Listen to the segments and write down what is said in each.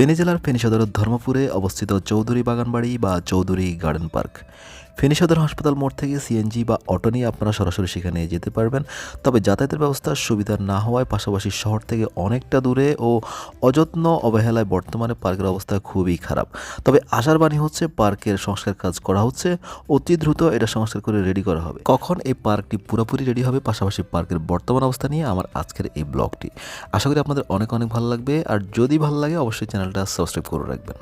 ফেনী জেলার ফেনী সদরের ধর্মপুরে অবস্থিত চৌধুরী বাগানবাড়ি বা চৌধুরী গার্ডেন পার্ক। ফেনী হাসপাতাল মোড় থেকে সিএনজি বা অটো নিয়ে আপনারা সরাসরি সেখানে যেতে পারবেন। তবে যাতায়াতের ব্যবস্থার সুবিধা না হওয়ায় পাশাপাশি শহর থেকে অনেকটা দূরে ও অযত্ন অবহেলায় বর্তমানে পার্কের অবস্থা খুবই খারাপ। তবে আশার বাণী হচ্ছে পার্কের সংস্কার কাজ করা হচ্ছে, অতি দ্রুত এটা সংস্কার করে রেডি করা হবে। কখন এই পার্কটি পুরোপুরি রেডি হবে পাশাপাশি পার্কের বর্তমান অবস্থা নিয়ে আমার আজকের এই ব্লগটি। আশা করি আপনাদের অনেক অনেক ভালো লাগবে, আর যদি ভালো লাগে অবশ্যই চ্যানেলটা সাবস্ক্রাইব করে রাখবেন।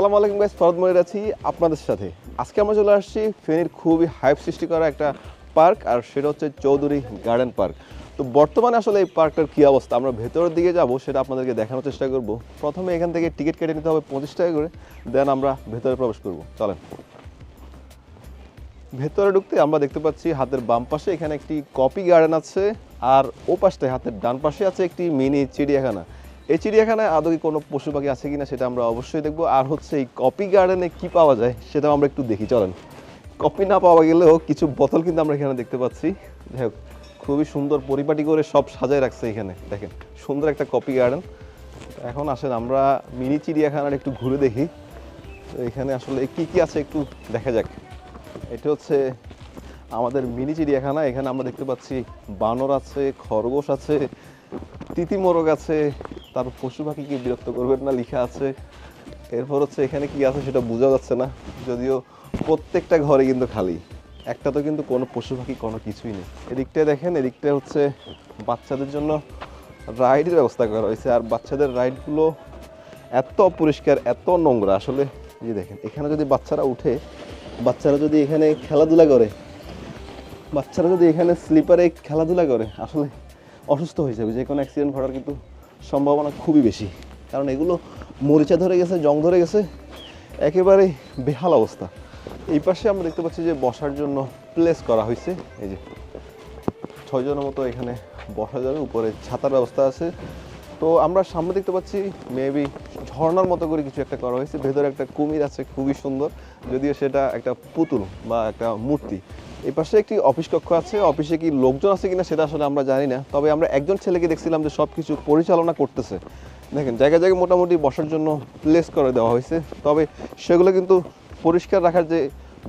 আসসালামু আলাইকুম গাইস ফরদ মনির আছি আপনাদের সাথে। আজকে আমরা চলে আসছি ফেনীর খুবই হাইপ সৃষ্টি করা একটা পার্ক আর সেটা হচ্ছে চৌধুরী গার্ডেন পার্ক তো বর্তমানে আসলে এই পার্কটার কী অবস্থা? আমরা ভেতরের দিকে যাব, সেটা আপনাদেরকে দেখানোর চেষ্টা করব। প্রথমে এখান থেকে টিকিট কেটে নিতে হবে পঁচিশ টাকা করে দেন আমরা ভেতরে প্রবেশ করব। চলেন। ভেতরে ঢুকতে আমরা দেখতে পাচ্ছি হাতের বাম পাশে এখানে একটি কপি গার্ডেন আছে, আর ও পাশটায় হাতের ডান পাশে আছে একটি মিনি চিড়িয়াখানা। এই চিড়িয়াখানায় আদৌ কোনো পশু পাখি আছে কিনা সেটা আমরা অবশ্যই দেখব। আর হচ্ছে এই কপি গার্ডেনে কি পাওয়া যায় সেটাও আমরা একটু দেখি। চলেন। কপি না পাওয়া গেলেও কিছু বোতল কিন্তু আমরা এখানে দেখতে পাচ্ছি। যাই হোক, খুবই সুন্দর পরিপাটি করে সব সাজায় রাখছে এখানে। দেখেন, সুন্দর একটা কপি গার্ডেন। এখন আসেন আমরা মিনি চিড়িয়াখানার একটু ঘুরে দেখি। তো এখানে আসলে কি কি আছে একটু দেখা যাক। এটা হচ্ছে আমাদের মিনি চিড়িয়াখানা। এখানে আমরা দেখতে পাচ্ছি বানর আছে, খরগোশ আছে তিতি মোরগ আছে তারপর পশু পাখিকে বিরক্ত করবেন না লেখা আছে। এরপর হচ্ছে এখানে কি আছে সেটা বোঝা যাচ্ছে না। যদিও প্রত্যেকটা ঘরে কিন্তু খালি। একটা তো কিন্তু কোনো পশু পাখি কোনো কিছুই নেই। এদিকটায় দেখেন, এদিকটায় হচ্ছে বাচ্চাদের জন্য রাইডের ব্যবস্থা করা হয়েছে। আর বাচ্চাদের রাইডগুলো এত অপরিষ্কার, এত নোংরা। আসলে যে দেখেন, এখানে যদি বাচ্চারা উঠে, বাচ্চারা যদি এখানে খেলাধুলা করে, বাচ্চারা যদি এখানে স্লিপারে খেলাধুলা করে, আসলে অসুস্থ হয়ে যাবে। যে কোনো অ্যাক্সিডেন্ট ঘটার কিন্তু সম্ভাবনা খুবই বেশি। কারণ এগুলো মরিচা ধরে গেছে, জং ধরে গেছে, একেবারে বেহাল অবস্থা। এই পাশে আমরা দেখতে পাচ্ছি যে বসার জন্য প্লেস করা হয়েছে। এই যে ছয়জনের মতো এখানে বসা যাবে, উপরে ছাতার ব্যবস্থা আছে। তো আমরা সামনে দেখতে পাচ্ছি, মেবি ঝর্ণার মতো করে কিছু একটা করা হয়েছে। ভেতরে একটা কুমির আছে, খুবই সুন্দর। যদিও সেটা একটা পুতুল বা একটা মূর্তি। এই পাশে একটি অফিস কক্ষ আছে। অফিসে কি লোকজন আছে কিনা সেটা আসলে আমরা জানি না। তবে আমরা একজন ছেলেকে দেখছিলাম যে সব কিছু পরিচালনা করতেছে। দেখেন, জায়গায় জায়গায় মোটামুটি বসার জন্য প্লেস করে দেওয়া হয়েছে। তবে সেগুলো কিন্তু পরিষ্কার রাখার যে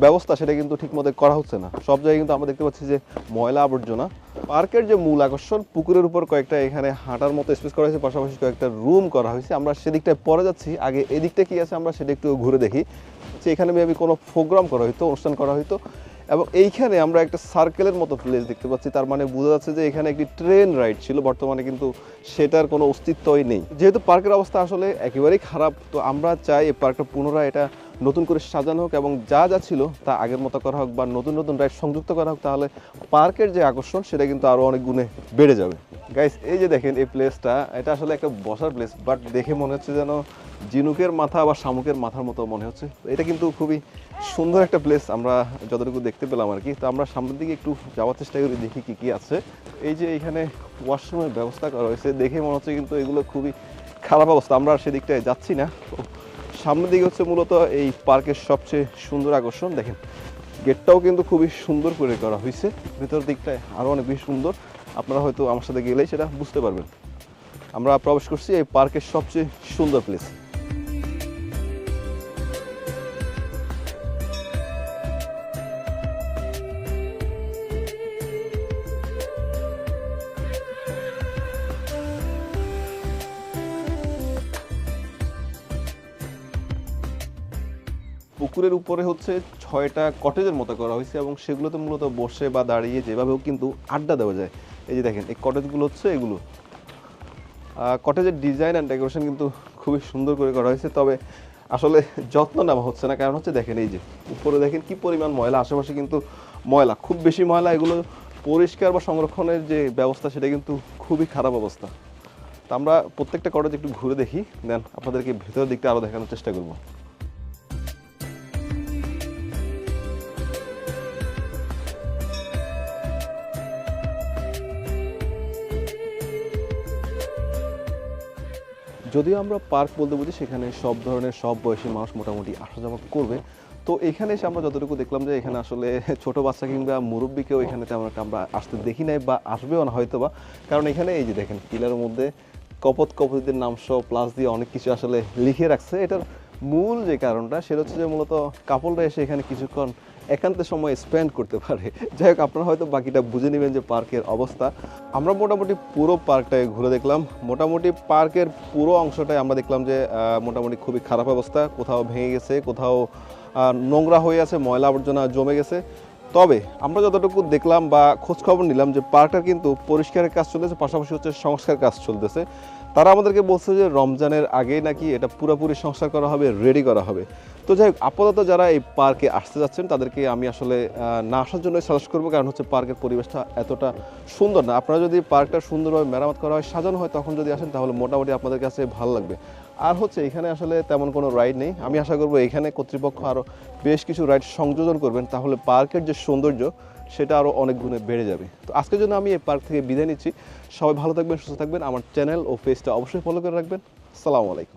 ব্যবস্থা সেটা কিন্তু ঠিকমতো করা হচ্ছে না। সব জায়গায় কিন্তু আমরা দেখতে পাচ্ছি যে ময়লা আবর্জনা, পার্কের যে মূল আকর্ষণ, পুকুরের উপর কয়েকটা এখানে হাঁটার মতো স্পেস করা হয়েছে, পাশাপাশি কয়েকটা রুম করা হয়েছে। আমরা সেদিকটায় পরে যাচ্ছি। আগে এদিকটা কি আছে আমরা সেটা একটু ঘুরে দেখি। যে এখানে মেবি কোনো প্রোগ্রাম করা হইতো, অনুষ্ঠান করা হইতো। এবং এইখানে আমরা একটা সার্কেলের মতো প্লেস দেখতে পাচ্ছি। তার মানে বোঝা যাচ্ছে যে এখানে একটি ট্রেন রাইড ছিল। বর্তমানে কিন্তু সেটার কোনো অস্তিত্বই নেই। যেহেতু পার্কের অবস্থা আসলে একেবারেই খারাপ, তো আমরা চাই এই পার্কটা পুনরায় এটা নতুন করে সাজানো হোক এবং যা যা ছিল তা আগের মতো করা হোক বা নতুন নতুন রাইড সংযুক্ত করা হোক, তাহলে পার্কের যে আকর্ষণ, সেটা কিন্তু আরও অনেক গুণে বেড়ে যাবে। গাইস এই যে দেখেন এই প্লেসটা এটা আসলে একটা বসার প্লেস বাট দেখে মনে হচ্ছে যেন জিনুকের মাথা বা শামুকের মাথার মতো মনে হচ্ছে। এটা কিন্তু খুবই সুন্দর একটা প্লেস আমরা যতটুকু দেখতে পেলাম আর কি। তো আমরা সামনের দিকে একটু যাওয়ার চেষ্টা করি, দেখি কি কি আছে। এই যে এখানে ওয়াশরুমের ব্যবস্থা করা হয়েছে, দেখে মনে হচ্ছে কিন্তু এগুলো খুবই খারাপ অবস্থা। আমরা সেদিকটায় যাচ্ছি না। সামনের দিকে হচ্ছে মূলত এই পার্কের সবচেয়ে সুন্দর আকর্ষণ। দেখেন, গেটটাও কিন্তু খুবই সুন্দর করে করা হয়েছে। ভেতর দিকটায় আরও অনেক বেশি সুন্দর। আপনারা হয়তো আমার সাথে গেলেই সেটা বুঝতে পারবেন। আমরা প্রবেশ করছি এই পার্কের সবচেয়ে সুন্দর প্লেস পুকুরের উপরে হচ্ছে ছয়টা কটেজের মতো করা হয়েছে এবং সেগুলোতে মূলত বসে বা দাঁড়িয়ে যেভাবেও কিন্তু আড্ডা দেওয়া যায়। এই যে দেখেন, এই কটেজগুলো হচ্ছে এগুলো। কটেজের ডিজাইন অ্যান্ড ডেকোরেশন কিন্তু খুবই সুন্দর করে করা হয়েছে, তবে আসলে যত্ন নেওয়া হচ্ছে না। কারণ হচ্ছে দেখেন, এই যে উপরে দেখেন কি পরিমাণ ময়লা, আশেপাশে কিন্তু ময়লা, খুব বেশি ময়লা, এগুলো পরিষ্কার বা সংরক্ষণের যে ব্যবস্থা, সেটা কিন্তু খুবই খারাপ অবস্থা। তো আমরা প্রত্যেকটা কটেজ একটু ঘুরে দেখি, দেন আপনাদেরকে ভেতরের দিকটা আরও দেখানোর চেষ্টা করব। যদিও আমরা পার্ক বলতে বুঝি, সেখানে সব ধরনের সব বয়সী মানুষ মোটামুটি আসা যাওয়া করবে। তো এখানে এসে আমরা যতটুকু দেখলাম যে, এখানে আসলে ছোট বাচ্চা কিংবা মুরব্বীকেও এখানে তেমন একটা আমরা আসতে দেখি নাই বা আসবেও না হয়তো বা কারণ এখানে এই যে দেখেন, পিলারের মধ্যে কপত কপতিদের নাম সহ প্লাস দিয়ে অনেক কিছু আসলে লিখে রাখছে। এটার মূল যে কারণটা সেটা হচ্ছে যে মূলত কাপলরা এসে এখানে কিছুক্ষণ একান্ত সময় স্পেন্ড করতে পারে। যাই হোক, আপনারা হয়তো বাকিটা বুঝে নেবেন যে পার্কের অবস্থা। আমরা মোটামুটি পুরো পার্কটাকে ঘুরে দেখলাম। মোটামুটি পার্কের পুরো অংশটাই আমরা দেখলাম যে মোটামুটি খুবই খারাপ অবস্থা। কোথাও ভেঙে গেছে, কোথাও নোংরা হয়ে আছে ময়লা আবর্জনা জমে গেছে। তবে আমরা যতটুকু দেখলাম বা খোঁজ খবর নিলাম যে পার্কটা কিন্তু পরিষ্কারের কাজ চলতেছে, পাশাপাশি হচ্ছে সংস্কার কাজ চলতেছে। তারা আমাদেরকে বলছে যে রমজানের আগেই নাকি এটা পুরোপুরি সংস্কার করা হবে রেডি করা হবে। তো যাই হোক, আপাতত যারা এই পার্কে আসতে যাচ্ছেন, তাদেরকে আমি আসলে না আসার জন্যই সাজেস্ট করব, কারণ হচ্ছে পার্কের পরিবেশটা এতটা সুন্দর না। আপনারা যদি পার্কটা সুন্দরভাবে মেরামত করা হয়, সাজানো হয়, তখন যদি আসেন, তাহলে মোটামুটি আপনাদের কাছে ভালো লাগবে। আর হচ্ছে এখানে আসলে তেমন কোনো রাইড নেই। আমি আশা করব এখানে কর্তৃপক্ষ আরও বেশ কিছু রাইড সংযোজন করবেন, তাহলে পার্কের যে সৌন্দর্য, সেটা আরও অনেক গুণে বেড়ে যাবে। তো আজকের জন্য আমি এই পার্ক থেকে বিদায় নিচ্ছি। সবাই ভালো থাকবেন, সুস্থ থাকবেন। আমার চ্যানেল ও পেজটা অবশ্যই ফলো করে রাখবেন। সালামু আলাইকুম।